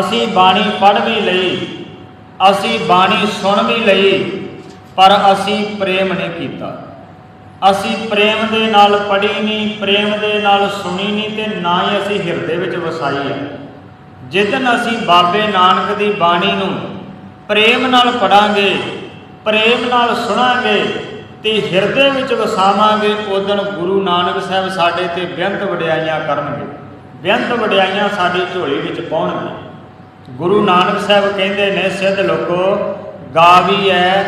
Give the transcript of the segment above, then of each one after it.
ਅਸੀਂ ਬਾਣੀ ਪੜ੍ਹ ਵੀ ਲਈ, ਅਸੀਂ ਬਾਣੀ ਸੁਣ ਵੀ ਲਈ, ਪਰ ਅਸੀਂ ਪ੍ਰੇਮ ਨਹੀਂ ਕੀਤਾ। ਅਸੀਂ ਪ੍ਰੇਮ ਦੇ ਨਾਲ ਪੜ੍ਹੀ ਨਹੀਂ, ਪ੍ਰੇਮ ਦੇ ਨਾਲ ਸੁਣੀ ਨਹੀਂ ਤੇ ਨਾ ਹੀ ਅਸੀਂ ਹਿਰਦੇ ਵਿੱਚ ਵਸਾਈ ਹੈ। ਜਿੱਦਨ ਅਸੀਂ ਬਾਬੇ ਨਾਨਕ ਦੀ ਬਾਣੀ ਨੂੰ ਪ੍ਰੇਮ ਨਾਲ ਪੜਾਂਗੇ ਪ੍ਰੇਮ ਨਾਲ ਸੁਣਾਂਗੇ ਤੇ ਹਿਰਦੇ ਵਿੱਚ ਵਸਾਵਾਂਗੇ ਉਦਣ ਗੁਰੂ ਨਾਨਕ ਸਾਹਿਬ ਸਾਡੇ ਤੇ ਬੇਅੰਤ ਵਡਿਆਈਆਂ ਕਰਨਗੇ। ਬੇਅੰਤ ਵਡਿਆਈਆਂ ਸਾਡੀ ਝੋਲੀ ਵਿੱਚ ਪਾਉਣਗੇ। ਗੁਰੂ ਨਾਨਕ ਸਾਹਿਬ ਕਹਿੰਦੇ ਨੇ, ਸਿੱਧ ਲੋਕੋ, ਗਾਵੀਐ,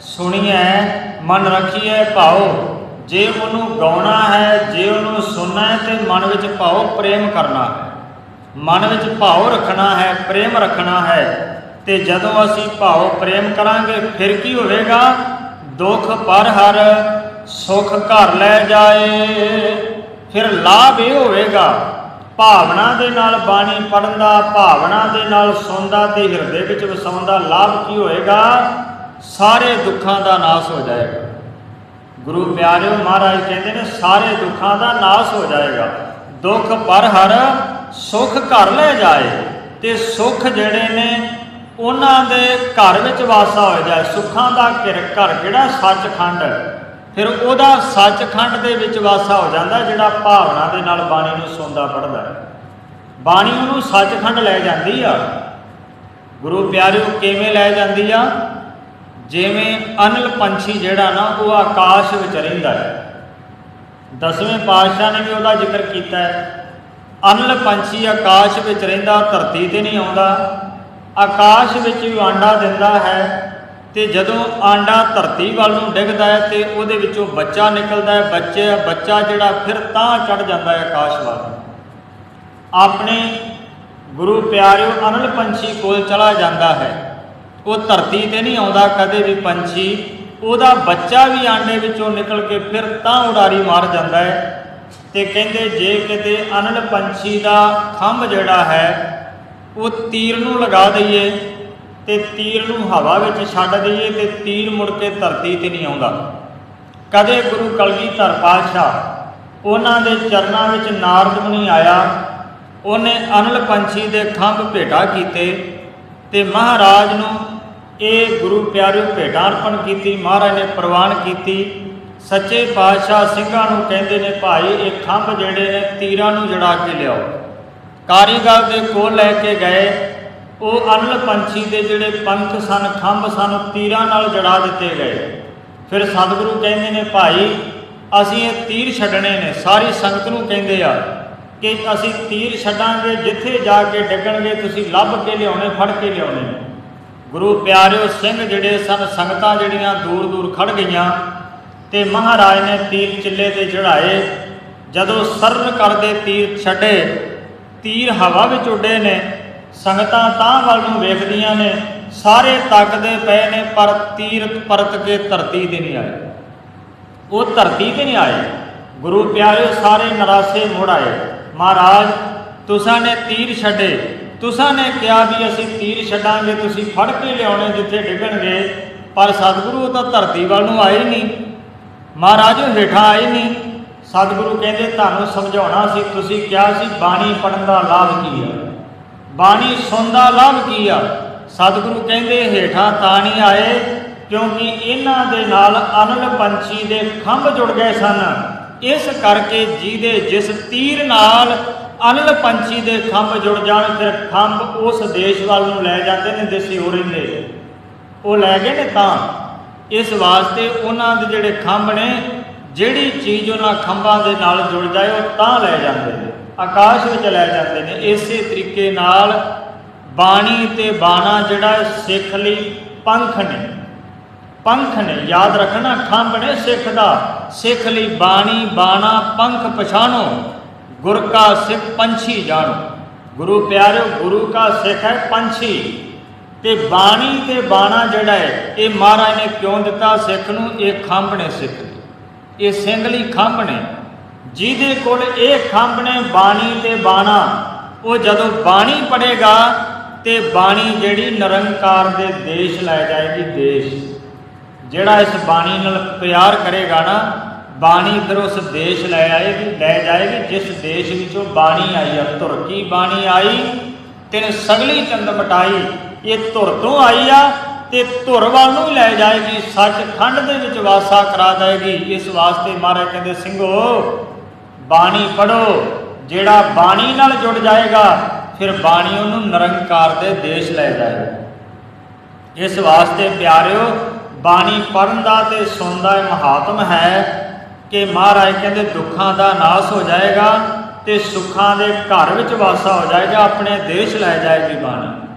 ਸੁਣੀਐ, ਮਨ ਰੱਖੀਐ, ਭਾਉ। ਜੇ ਉਹਨੂੰ ਗਾਉਣਾ ਹੈ, ਜੇ ਉਹਨੂੰ ਸੁਣਨਾ ਹੈ, ਤੇ ਮਨ ਵਿੱਚ ਭਾਉ, ਪ੍ਰੇਮ ਕਰਨਾ ਹੈ। ਮਨ ਵਿੱਚ ਭਾਉ ਰੱਖਣਾ ਹੈ, ਪ੍ਰੇਮ ਰੱਖਣਾ ਹੈ। ਤੇ ਜਦੋਂ ਅਸੀਂ ਭਾਉ, ਪ੍ਰੇਮ ਕਰਾਂਗੇ, ਫਿਰ ਕੀ ਹੋਵੇਗਾ? ਦੁੱਖ ਪਰ ਹਰ, ਸੁਖ ਘਰ ਲੈ ਜਾਏ। ਫਿਰ ਲਾਭ ਇਹ ਹੋਵੇਗਾ ਭਾਵਨਾ ਦੇ ਨਾਲ ਬਾਣੀ ਪੜਨ ਦਾ ਭਾਵਨਾ ਦੇ ਨਾਲ ਸੁਣਦਾ ਤੇ ਹਿਰਦੇ ਵਿੱਚ ਵਸਾਉਣ ਦਾ ਲਾਭ ਕੀ ਹੋਏਗਾ? ਸਾਰੇ ਦੁੱਖਾਂ ਦਾ ਨਾਸ਼ ਹੋ ਜਾਏਗਾ। ਗੁਰੂ ਪਿਆਰਿਓ ਮਹਾਰਾਜ ਕਹਿੰਦੇ ਨੇ, ਸਾਰੇ ਦੁੱਖਾਂ ਦਾ ਨਾਸ਼ ਹੋ ਜਾਏਗਾ। ਦੁੱਖ ਪਰ ਹਰ ਸੁਖ ਘਰ ਲੈ ਜਾਏ ਤੇ ਸੁਖ ਜਿਹੜੇ ਨੇ ਉਹਨਾਂ ਦੇ ਘਰ ਵਿੱਚ ਵਾਸਾ ਹੋ ਜਾਏ। ਸੁੱਖਾਂ ਦਾ ਘਰ ਘਰ ਕਿਹੜਾ? ਸੱਚਖੰਡ। ਫਿਰ ਉਹਦਾ ਸੱਚਖੰਡ ਦੇ ਵਿੱਚ ਵਾਸਾ ਹੋ ਜਾਂਦਾ ਜਿਹੜਾ ਭਾਵਨਾ ਦੇ ਨਾਲ ਬਾਣੀ ਨੂੰ ਸੁਣਦਾ ਪੜਦਾ ਹੈ। ਬਾਣੀ ਉਹਨੂੰ ਸੱਚਖੰਡ ਲੈ ਜਾਂਦੀ ਆ। ਗੁਰੂ ਪਿਆਰਿਓ, ਕਿਵੇਂ ਲੈ ਜਾਂਦੀ ਆ? ਜਿਵੇਂ ਅਨਲ ਪੰਛੀ ਜਿਹੜਾ ਨਾ, ਉਹ ਆਕਾਸ਼ ਵਿੱਚ ਰਹਿੰਦਾ ਹੈ। ਦਸਵੇਂ ਪਾਤਸ਼ਾਹ ਨੇ ਵੀ ਉਹਦਾ ਜ਼ਿਕਰ ਕੀਤਾ ਹੈ। ਅਨਲ ਪੰਛੀ ਆਕਾਸ਼ ਵਿੱਚ ਰਹਿੰਦਾ, ਧਰਤੀ ਤੇ ਨਹੀਂ ਆਉਂਦਾ। ਆਕਾਸ਼ ਵਿੱਚ ਵੀ ਆਂਡਾ ਦਿੰਦਾ ਹੈ। ਤੇ ਜਦੋਂ ਆਂਡਾ ਧਰਤੀ ਵੱਲ ਨੂੰ ਡਿੱਗਦਾ ਹੈ ਤੇ ਉਹਦੇ ਵਿੱਚੋਂ ਬੱਚਾ ਨਿਕਲਦਾ ਹੈ, ਬੱਚੇ, ਬੱਚਾ ਜਿਹੜਾ ਫਿਰ ਤਾਂ ਚੜ ਜਾਂਦਾ ਹੈ ਆਕਾਸ਼ ਵੱਲ ਆਪਣੇ ਗੁਰੂ ਪਿਆਰਿਓ ਅਨਲ ਪੰਛੀ ਕੋਲ ਚਲਾ ਜਾਂਦਾ ਹੈ। ਉਹ ਧਰਤੀ ਤੇ ਨਹੀਂ ਆਉਂਦਾ, ਕਦੇ ਵੀ ਪੰਛੀ। ਉਹਦਾ ਬੱਚਾ ਵੀ ਆਂਡੇ ਵਿੱਚੋਂ ਨਿਕਲ ਕੇ ਫਿਰ ਤਾਂ ਉਡਾਰੀ ਮਾਰ ਜਾਂਦਾ ਹੈ ਤੇ ਕਹਿੰਦੇ ਜੇ ਕਿਤੇ ਅਨਲ ਪੰਛੀ ਦਾ ਖੰਭ ਜਿਹੜਾ ਹੈ, ਉਹ ਤੀਰ ਨੂੰ ਲਗਾ ਦਈਏ ਤੇ ਤੀਰ ਨੂੰ ਹਵਾ ਵਿੱਚ ਛੱਡ ਦਈਏ ਤੇ ਤੀਰ ਮੁੜ ਕੇ ਧਰਤੀ ਤੇ ਨਹੀਂ ਆਉਂਦਾ। ਕਦੇ ਗੁਰੂ ਕਲਗੀਧਰ ਪਾਤਸ਼ਾਹ ਉਹਨਾਂ ਦੇ ਚਰਨਾਂ ਵਿੱਚ ਨਾਰਦ ਮੁਨੀ ਆਇਆ, ਉਹਨੇ ਅਨਲ ਪੰਛੀ ਦੇ ਖੰਭ ਭੇਟਾ ਕੀਤੇ ਤੇ ਮਹਾਰਾਜ ਨੂੰ ਇਹ ਗੁਰੂ ਪਿਆਰਿਓ ਭੇਟਾ ਅਰਪਣ ਕੀਤੀ, ਮਹਾਰਾਜ ਨੇ ਪ੍ਰਵਾਨ ਕੀਤੀ। ਸੱਚੇ ਪਾਤਸ਼ਾਹ ਸਿੰਘਾਂ ਨੂੰ ਕਹਿੰਦੇ ਨੇ, ਭਾਈ, ਇਹ ਖੰਭ ਜਿਹੜੇ ਨੇ ਤੀਰਾਂ ਨੂੰ ਜੜਾ ਕੇ ਲਿਆਓ। ਕਾਰੀਗਰ ਦੇ ਕੋਲ ਲੈ ਕੇ ਗਏ। ਉਹ ਅਨਲ ਪੰਛੀ ਦੇ ਜਿਹੜੇ ਪੰਖ ਸਨ, ਖੰਭ ਸਨ, ਤੀਰਾਂ ਨਾਲ ਜੜਾ ਦਿੱਤੇ ਗਏ। ਫਿਰ ਸਤਿਗੁਰੂ ਕਹਿੰਦੇ ਨੇ, ਭਾਈ, ਅਸੀਂ ਇਹ ਤੀਰ ਛੱਡਣੇ ਨੇ। ਸਾਰੀ ਸੰਗਤ ਨੂੰ ਕਹਿੰਦੇ ਆ ਕਿ ਅਸੀਂ ਤੀਰ ਛੱਡਾਂਗੇ, ਜਿੱਥੇ ਜਾ ਕੇ ਡਿੱਗਣਗੇ, ਤੁਸੀਂ ਲੱਭ ਕੇ ਲਿਆਉਣੇ, ਫੜ ਕੇ ਲਿਆਉਣੇ ਗੁਰੂ ਪਿਆਰਿਓ ਸਿੰਘ ਜਿਹੜੇ ਸਨ, ਸੰਗਤਾਂ ਜਿਹੜੀਆਂ ਦੂਰ ਦੂਰ ਖੜ ਗਈਆਂ ਤੇ ਮਹਾਰਾਜ ਨੇ ਤੀਰ ਚਿੱਲੇ ਤੇ ਚੜਾਏ ਜਦੋਂ ਸਰਨ ਕਰਦੇ ਤੀਰ ਛੱਡੇ, ਤੀਰ ਹਵਾ ਵਿੱਚ ਉੱਡੇ ਨੇ ਸੰਗਤਾਂ ਤਾਂ ਵੱਲ ਨੂੰ ਵੇਖਦੀਆਂ ਨੇ, ਸਾਰੇ ਤੱਕਦੇ ਪਏ ਨੇ, ਪਰ ਤੀਰ ਪਰਤ ਕੇ ਧਰਤੀ ਤੇ ਨਹੀਂ ਆਏ। ਉਹ ਧਰਤੀ ਤੇ ਨਹੀਂ ਆਏ। ਗੁਰੂ ਪਿਆਰਿਓ, ਸਾਰੇ ਨਰਾਸੇ ਮੁੜ ਆਏ। ਮਹਾਰਾਜ, ਤੁਸਾਂ ਨੇ ਤੀਰ ਛੱਡੇ। ਤੁਸਾਂ ਨੇ ਕਿਹਾ ਵੀ ਅਸੀਂ ਤੀਰ ਛੱਡਾਂਗੇ, ਤੁਸੀਂ ਫੜ ਕੇ ਲਿਆਉਣੇ ਜਿੱਥੇ ਡਿੱਗਣਗੇ, ਪਰ ਸਤਿਗੁਰੂ ਉਹ ਤਾਂ ਧਰਤੀ ਵੱਲ ਨੂੰ ਆਏ ਨਹੀਂ। ਮਹਾਰਾਜ, ਉਹ ਹੇਠਾਂ ਆਏ ਨਹੀਂ। ਸਤਿਗੁਰੂ ਕਹਿੰਦੇ, ਤੁਹਾਨੂੰ ਸਮਝਾਉਣਾ ਸੀ, ਤੁਸੀਂ ਕਿਹਾ ਸੀ, ਬਾਣੀ ਪੜਨ ਦਾ ਲਾਭ ਕੀ ਹੈ ਬਾਣੀ ਸੁਣਦਾ ਲਾਭ ਕੀ ਆ? ਸਤਿਗੁਰੂ ਕਹਿੰਦੇ, ਹੇਠਾਂ ਤਾਂ ਨਹੀਂ ਆਏ, ਕਿਉਂਕਿ ਇਹਨਾਂ ਦੇ ਨਾਲ ਅਨਲ ਪੰਛੀ ਦੇ ਖੰਭ ਜੁੜ ਗਏ ਸਨ। ਇਸ ਕਰਕੇ ਜਿਹਦੇ ਜਿਸ ਤੀਰ ਨਾਲ ਅਨਲ ਪੰਛੀ ਦੇ ਖੰਭ ਜੁੜ ਜਾਣ, ਫਿਰ ਖੰਭ ਉਸ ਦੇਸ਼ ਵੱਲ ਨੂੰ ਲੈ ਜਾਂਦੇ ਨੇ, ਦੇਸੀ ਹੋ ਰਹਿੰਦੇ। ਉਹ ਲੈ ਗਏ ਨੇ ਤਾਂ। ਇਸ ਵਾਸਤੇ ਉਹਨਾਂ ਦੇ ਜਿਹੜੇ ਖੰਭ ਨੇ, ਜਿਹੜੀ ਚੀਜ਼ ਉਹਨਾਂ ਖੰਭਾਂ ਦੇ ਨਾਲ ਜੁੜ ਜਾਏ, ਉਹ ਤਾਂ ਲੈ ਜਾਂਦੇ ਨੇ। ਆਕਾਸ਼ ਵਿੱਚ ਲੈ ਜਾਂਦੇ ਨੇ। ਇਸੇ ਤਰੀਕੇ ਨਾਲ ਬਾਣੀ ਤੇ ਬਾਣਾ ਜਿਹੜਾ ਸਿੱਖ ਲਈ ਪੰਖ ਨੇ। ਪੰਖ ਨੇ, ਯਾਦ ਰੱਖਣਾ, ਖੰਭ ਨੇ ਸਿੱਖ ਦਾ। ਸਿੱਖ ਲਈ ਬਾਣੀ, ਬਾਣਾ, ਪੰਖ ਪਛਾਣੋ। ਗੁਰ ਕਾ ਸਿੱਖ ਪੰਛੀ ਜਾਣੋ। ਗੁਰੂ ਪਿਆਰਿਓ, ਗੁਰੂ ਕਾ ਸਿੱਖ ਹੈ ਪੰਛੀ। ਤੇ ਬਾਣੀ ਤੇ ਬਾਣਾ ਜਿਹੜਾ ਹੈ, ਇਹ ਮਹਾਰਾਜ ਨੇ ਕਿਉਂ ਦਿੱਤਾ? ਸਿੱਖ ਨੂੰ ਇਹ ਖੰਭ ਨੇ ਸਿੱਖ ਲਈ। ਇਹ ਸਿੰਘ ਲਈ ਖੰਭ ਨੇ। ਜਿਹਦੇ ਕੋਲ ਇਹ ਖੰਭ ਨੇ ਬਾਣੀ ਤੇ ਬਾਣਾ, ਉਹ ਜਦੋਂ ਬਾਣੀ ਪੜੇਗਾ ਤੇ ਬਾਣੀ ਜਿਹੜੀ ਨਿਰੰਕਾਰ ਦੇ ਦੇਸ਼ ਲੈ ਜਾਏਗੀ ਦੇਸ਼। ਜਿਹੜਾ ਇਸ ਬਾਣੀ ਨਾਲ ਪਿਆਰ ਕਰੇਗਾ ਨਾ, ਬਾਣੀ ਫਿਰ ਉਸ ਦੇਸ਼ ਲੈ ਆਏਗੀ, ਲੈ ਜਾਏਗੀ, ਜਿਸ ਦੇਸ਼ ਵਿੱਚੋਂ ਬਾਣੀ ਆਈ ਆ, ਧੁਰ ਕੀ ਬਾਣੀ ਆਈ, ਤਿਨ ਸਗਲੀ ਚੰਦ ਮਟਾਈ, ਇਹ ਧੁਰ ਤੋਂ ਆਈ ਆ, ਤੇ ਧੁਰ ਵੱਲ ਨੂੰ ਹੀ ਲੈ ਜਾਏਗੀ, ਸੱਚਖੰਡ ਦੇ ਵਿੱਚ ਵਾਸਾ ਕਰਾ ਦੇਗੀ। ਇਸ ਵਾਸਤੇ ਮਹਾਰਾਜ ਕਹਿੰਦੇ, ਸਿੰਘੋ ਬਾਣੀ ਪੜੋ ਜਿਹੜਾ ਬਾਣੀ ਨਾਲ ਜੁੜ ਜਾਏਗਾ, ਫਿਰ ਬਾਣੀ ਉਹਨੂੰ ਨਿਰੰਕਾਰ ਦੇ ਦੇਸ਼ ਲੈ ਜਾਏਗਾ। ਇਸ ਵਾਸਤੇ ਪਿਆਰਿਓ, ਬਾਣੀ ਪੜਨ ਦਾ ਤੇ ਸੁਣਨ ਦਾ ਇਹ ਮਹਾਤਮ ਹੈ ਕਿ ਮਹਾਰਾਜ ਕਹਿੰਦੇ ਦੁੱਖਾਂ ਦਾ ਨਾਸ ਹੋ ਜਾਏਗਾ ਤੇ ਸੁੱਖਾਂ ਦੇ ਘਰ ਵਿੱਚ ਵਾਸਾ ਹੋ ਜਾਏਗਾ, ਆਪਣੇ ਦੇਸ਼ ਲੈ ਜਾਏਗੀ ਬਾਣੀ।